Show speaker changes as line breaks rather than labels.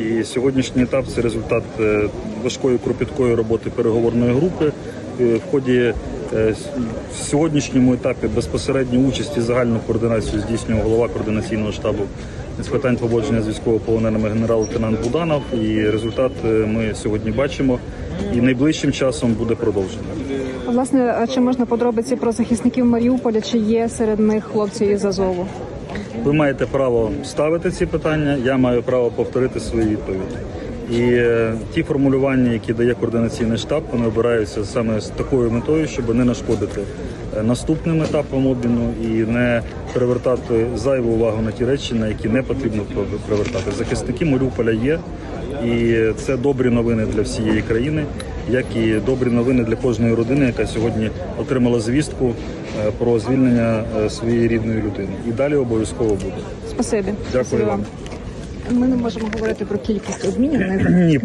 І сьогоднішній етап це результат е, важкої кропіткої роботи переговорної групи. Е, В ході е, в сьогоднішньому етапі безпосередньо участь і загальну координацію здійснював голова координаційного штабу з питань поводження з військовополоненими генерал-лейтенант Буданов. І результат ми сьогодні бачимо. І найближчим часом буде продовжено.
Власне, чи можна подробиці про захисників Маріуполя? Чи є серед них хлопці із Азову?
Ви маєте право ставити ці питання, я маю право повторити свої відповіді. І е, ті формулювання, які дає координаційний штаб, вони обираються саме з такою метою, щоб не нашкодити е, наступним етапам обміну і не привертати зайву увагу на ті речі, на які не потрібно пр- привертати. Захисники Маріуполя є, і це добрі новини для всієї країни, як і добрі новини для кожної родини, яка сьогодні отримала звістку е, про звільнення е, своєї рідної людини. І далі обов'язково буде.
Спасибі.
Дякую
Спасибі
вам.
Ми не можемо говорити про кількість обмінів.
Ні,